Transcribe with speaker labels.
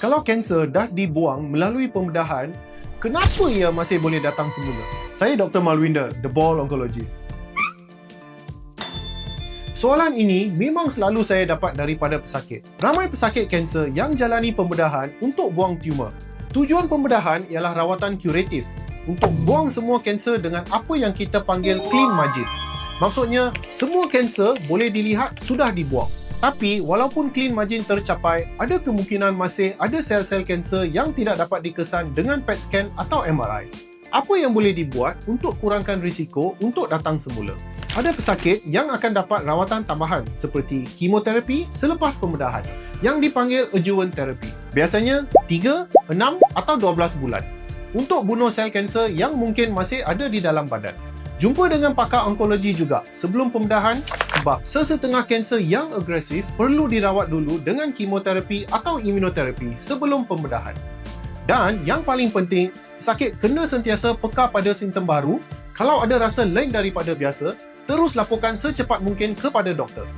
Speaker 1: Kalau kanser dah dibuang melalui pembedahan, kenapa ia masih boleh datang semula? Saya Dr. Malwinda, The Ball Oncologist. Soalan ini memang selalu saya dapat daripada pesakit. Ramai pesakit kanser yang jalani pembedahan untuk buang tumor. Tujuan pembedahan ialah rawatan kuratif untuk buang semua kanser dengan apa yang kita panggil clean margin. Maksudnya, semua kanser boleh dilihat sudah dibuang. Tapi, walaupun clean margin tercapai, ada kemungkinan masih ada sel-sel kanser yang tidak dapat dikesan dengan PET scan atau MRI. Apa yang boleh dibuat untuk kurangkan risiko untuk datang semula? Ada pesakit yang akan dapat rawatan tambahan seperti kemoterapi selepas pembedahan yang dipanggil adjuvant therapy. Biasanya 3, 6 atau 12 bulan untuk bunuh sel kanser yang mungkin masih ada di dalam badan. Jumpa dengan pakar onkologi juga sebelum pembedahan sebab sesetengah kanser yang agresif perlu dirawat dulu dengan kemoterapi atau imunoterapi sebelum pembedahan. Dan yang paling penting, sakit kena sentiasa peka pada simptom baru. Kalau ada rasa lain daripada biasa, terus laporkan secepat mungkin kepada doktor.